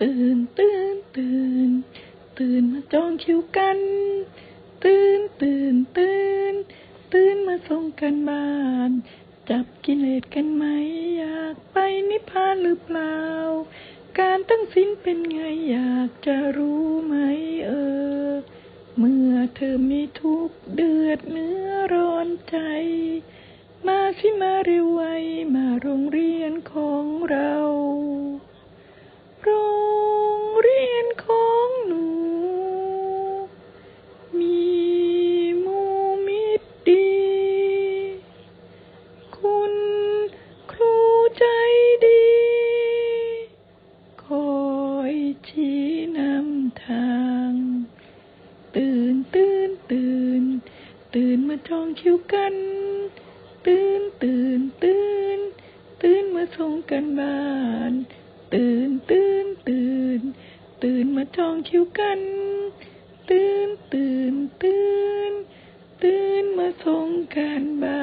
ตื่นตื่นตื่น ตื่นมาจองคิวกัน ตื่นตื่นตื่น ตื่นมาส่งกันบ้าน จับกิเลสกันไหม อยากไปนิพพานหรือเปล่า การตั้งสินเป็นไงอยากจะรู้ไหมเออ เมื่อเธอมีทุกข์เดือดเนื้อร้อนใจ มาสิมาเร็วไวมาโรงเรียนของเรา ชี้นำทาง ตื่นตื่นตื่น ตื่นมาจองคิวกัน ตื่นตื่นตื่น ตื่นมาส่งกันบ้าน ตื่นตื่นตื่น ตื่นมาจองคิวกัน ตื่นตื่นตื่น ตื่นมาส่งกันบ้า